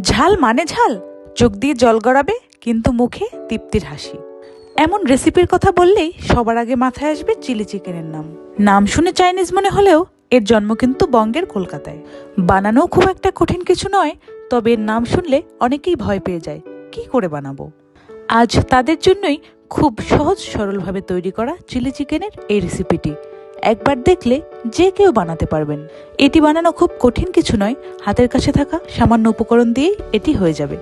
ঝাল মানে ঝাল? চোখ দিয়ে জল গড়াবে, কিন্তু মুখে তৃপ্তির হাসি। এমন রেসিপির কথা বললেই সবার আগে মাথায় আসবে চিলি চিকেনের নাম। নাম শুনে চাইনিজ মনে হলেও এর জন্ম কিন্তু বঙ্গের কলকাতায়। বানানো খুব একটা কঠিন কিছু নয়, তবে এর নাম শুনলে অনেকেই ভয় পেয়ে যায়, কি করে বানাবো? আজ তাদের জন্যই খুব সহজ সরলভাবে তৈরি করা চিলি চিকেনের এই রেসিপিটি। একবার দেখলে যে কেউ বানাতে পারবেন। এটি বানানো খুব কঠিন কিছু নয়, হাতের কাছে থাকা সামান্য উপকরণ দিয়েই এটি হয়ে যাবে।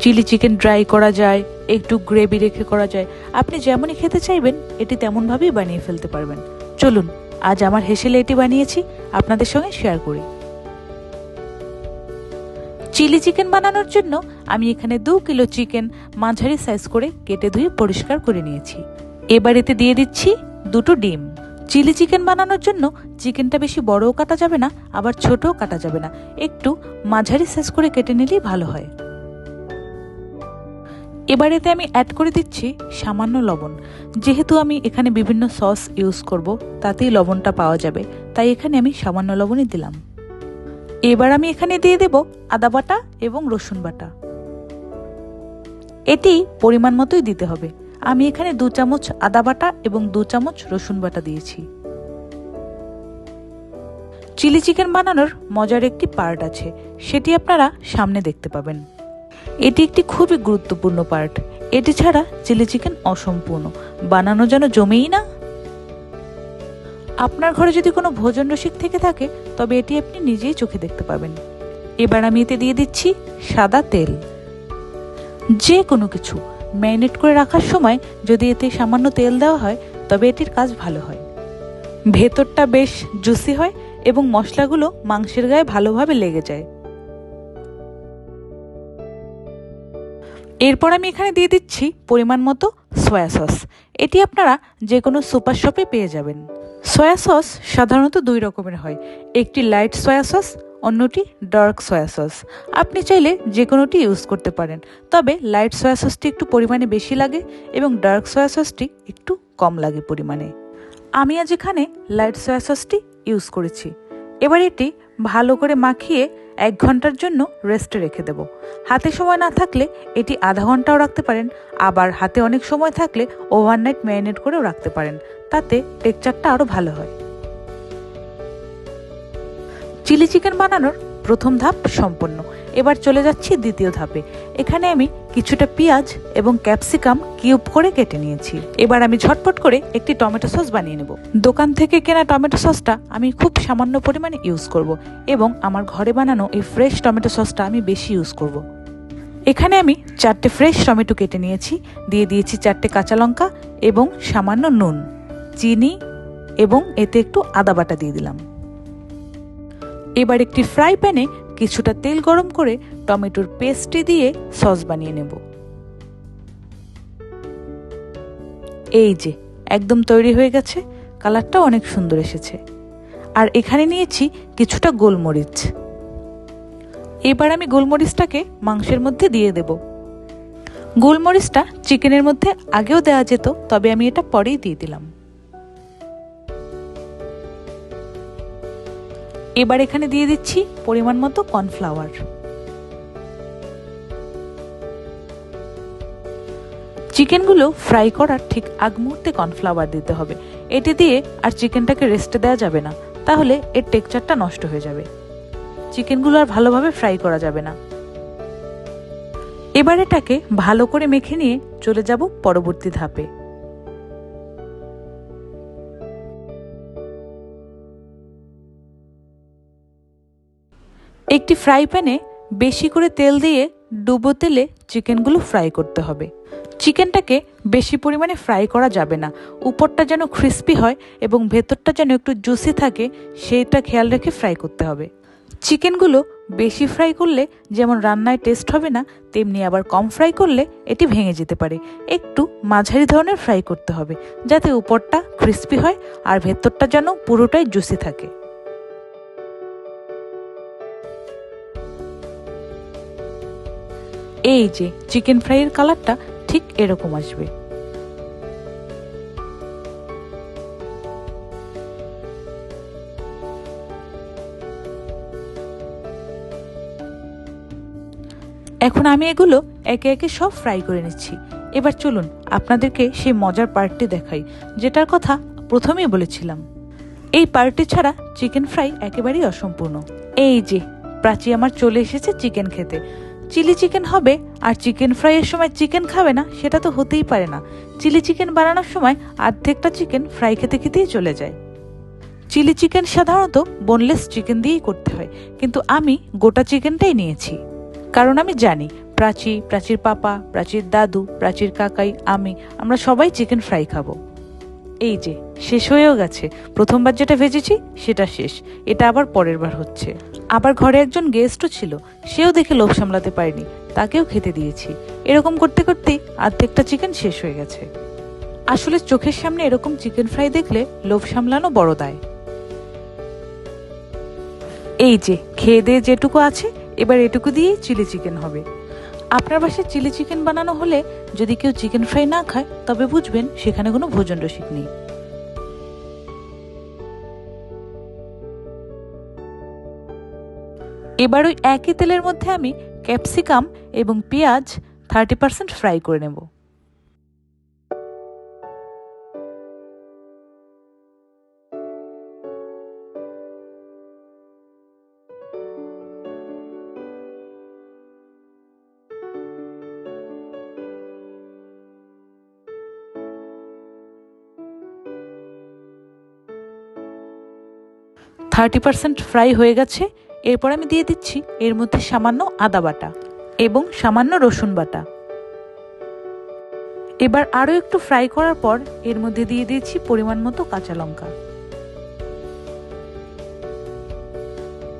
চিলি চিকেন ড্রাই করা যায়, একটু গ্রেভি রেখে করা যায়। আপনি যেমনই খেতে চাইবেন, এটি তেমনভাবেই বানিয়ে ফেলতে পারবেন। চলুন, আজ আমার হেসেলে এটি বানিয়েছি, আপনাদের সঙ্গে শেয়ার করি। চিলি চিকেন বানানোর জন্য আমি এখানে দু কিলো চিকেন মাঝারি সাইজ করে কেটে ধুয়ে পরিষ্কার করে নিয়েছি। এবার এতে দিয়ে দিচ্ছি দুটো ডিম। চিলি চিকেন বানানোর জন্য চিকেনটা বেশি বড়ও কাটা যাবে না, আবার ছোটও কাটা যাবে না। একটু মাঝারি সাইজ করে কেটে নিলেই ভালো হয়। এবার এতে আমি অ্যাড করে দিচ্ছি সামান্য লবণ। যেহেতু আমি এখানে বিভিন্ন সস ইউজ করব, তাতেই লবণটা পাওয়া যাবে, তাই এখানে আমি সামান্য লবণই দিলাম। এবার আমি এখানে দিয়ে দেব আদা বাটা এবং রসুন বাটা। এটি পরিমাণ মতোই দিতে হবে। আমি এখানে দু চামচ আদা বাটা এবং দু চামচ রসুন বাটা দিয়েছি। চিলি চিকেন বানানোর মজার একটি পার্ট আছে, সেটি আপনারা সামনে দেখতে পাবেন। এটি একটি খুবই গুরুত্বপূর্ণ পার্ট। এটি ছাড়া চিলি চিকেন অসম্পূর্ণ। বানানো যেন জমেই না। আপনার ঘরে যদি কোনো ভোজন রসিক থেকে থাকে, তবে এটি আপনি নিজেই চোখে দেখতে পাবেন। এবার আমি এতে দিয়ে দিচ্ছি সাদা তেল। যে কোনো কিছু। ম্যারিনেট করে রাখার সময় যদি এতে সামান্য তেল দেওয়া হয়, তবে এটির কাজ ভালো হয়। ভেতরটা বেশ জুসি হয় এবং মশলাগুলো মাংসের গায়ে ভালোভাবে লেগে যায়। এরপর আমি এখানে দিয়ে দিচ্ছি পরিমাণ মতো সয়া সস। এটি আপনারা যে কোনো সুপার শপে পেয়ে যাবেন। সয়া সস সাধারণত দুই রকমের হয়। একটি লাইট সয়া সস অন্যটি ডার্ক সয়া সস আপনি চাইলে যে কোনোটি ইউজ করতে পারেন, তবে লাইট সয়া সসটি একটু পরিমাণে বেশি লাগে এবং ডার্ক সয়া সসটি একটু কম লাগে পরিমাণে। আমি আজ এখানে লাইট সয়া সসটি ইউজ করেছি। এবার এটি ভালো করে মাখিয়ে এক ঘণ্টার জন্য রেস্টে রেখে দেব। হাতে সময় না থাকলে এটি আধা ঘন্টাও রাখতে পারেন, আবার হাতে অনেক সময় থাকলে ওভারনাইট ম্যারিনেট করেও রাখতে পারেন, তাতে টেক্সচারটা আরও ভালো হয়। চিলি চিকেন বানানোর প্রথম ধাপ সম্পন্ন। এবার চলে যাচ্ছি দ্বিতীয় ধাপে। এখানে আমি কিছুটা পেঁয়াজ এবং ক্যাপসিকাম কিউব করে কেটে নিয়েছি। এবার আমি ঝটপট করে একটি টমেটো সস বানিয়ে নেব। দোকান থেকে কেনা টমেটো সসটা আমি খুব সামান্য পরিমাণে ইউজ করব এবং আমার ঘরে বানানো এই ফ্রেশ টমেটো সসটা আমি বেশি ইউজ করব। এখানে আমি চারটে ফ্রেশ টমেটো কেটে নিয়েছি, দিয়ে দিয়েছি চারটে কাঁচা লঙ্কা এবং সামান্য নুন, চিনি এবং এতে একটু আদা বাটা দিয়ে দিলাম। এবার একটি ফ্রাই প্যানে কিছুটা তেল গরম করে টমেটোর পেস্টটি দিয়ে সস বানিয়ে নেব। এই যে, একদম তৈরি হয়ে গেছে কালারটা অনেক সুন্দর এসেছে। আর এখানে নিয়েছি কিছুটা গোলমরিচ। এবার আমি গোলমরিচটাকে মাংসের মধ্যে দিয়ে দেব। গোলমরিচটা চিকেনের মধ্যে আগেও দেওয়া যেত, তবে আমি এটা পরেই দিয়ে দিলাম। এবার এখানে দিয়ে দিচ্ছি পরিমাণ মতো কর্নফ্লাওয়ার। চিকেনগুলো ফ্রাই করার ঠিক আগ মুহূর্তে কর্নফ্লাওয়ার দিতে হবে। এটি দিয়ে আর চিকেনটাকে রেস্টে দেওয়া যাবে না, তাহলে এর টেক্সচারটা নষ্ট হয়ে যাবে। চিকেনগুলো আর ভালোভাবে ফ্রাই করা যাবে না। এবার এটাকে ভালো করে মেখে নিয়ে চলে যাব পরবর্তী ধাপে। একটি ফ্রাই প্যানে বেশি করে তেল দিয়ে ডুবো তেলে চিকেনগুলো ফ্রাই করতে হবে। চিকেনটাকে বেশি পরিমাণে ফ্রাই করা যাবে না। উপরটা যেন ক্রিস্পি হয় এবং ভেতরটা যেন একটু জুসি থাকে, সেইটা খেয়াল রেখে ফ্রাই করতে হবে। চিকেনগুলো বেশি ফ্রাই করলে যেমন রান্নায় টেস্ট হবে না, তেমনি আবার কম ফ্রাই করলে এটি ভেঙে যেতে পারে। একটু মাঝারি ধরনের ফ্রাই করতে হবে, যাতে উপরটা ক্রিস্পি হয় আর ভেতরটা যেন পুরোটাই জুসি থাকে। এই যে চিকেন ফ্রাইয়ের কালারটা ঠিক এরকম আসবে। এখন আমি এগুলো একে একে সব ফ্রাই করে নিচ্ছি। এবার চলুন আপনাদেরকে সেই মজার পার্টটি দেখাই, যেটার কথা প্রথমেই বলেছিলাম। এই পার্টি ছাড়া চিকেন ফ্রাই একেবারেই অসম্পূর্ণ। এই যে, প্রাচী আমার চলে এসেছে চিকেন খেতে। চিলি চিকেন হবে, আর চিকেন ফ্রাইয়ের সময় চিকেন খাবে না, সেটা তো হতেই পারে না। চিলি চিকেন বানানোর সময় অর্ধেকটা চিকেন ফ্রাই খেতে খেতেই চলে যায়। চিলি চিকেন সাধারণত বোনলেস চিকেন দিয়েই করতে হয়, কিন্তু আমি গোটা চিকেনটাই নিয়েছি। কারণ আমি জানি, প্রাচী, প্রাচীর পাপা, প্রাচীর দাদু, প্রাচীর কাকাই, আমি, আমরা সবাই চিকেন ফ্রাই খাব। এই যে, শেষ হয়েও গেছে। প্রথমবার যেটা ভেজেছি, সেটা শেষ। এটা আবার পরের বার হচ্ছে। আবার ঘরে একজন গেস্টও ছিল, সেও দেখে লোভ সামলাতে পারেনি। তাকেও খেতে দিয়েছি। এরকম করতে করতেই অর্ধেকটা চিকেন শেষ হয়ে গেছে। আসলে চোখের সামনে এরকম চিকেন ফ্রাই দেখলে লোভ সামলানো বড় দায়। এই যে, খেয়ে দিয়ে যেটুকু আছে, এবার এটুকু দিয়েই চিলি চিকেন হবে। আপনার বাসায় চিলি চিকেন বানানো হলে যদি কেউ চিকেন ফ্রাই না খায়, তবে বুঝবেন সেখানে কোনো ভোজন রসিক নেই। এবার ওই একই তেলের মধ্যে আমি ক্যাপসিকাম এবং পেঁয়াজ থার্টি পার্সেন্ট ফ্রাই করে নেব। থার্টি পার্সেন্ট ফ্রাই হয়ে গেছে। এরপর আমি দিয়ে দিচ্ছি এর মধ্যে সামান্য আদা বাটা এবং সামান্য রসুন বাটা। এবার আরও একটু ফ্রাই করার পর এর মধ্যে দিয়ে দিয়েছি পরিমাণ মতো কাঁচা লঙ্কা।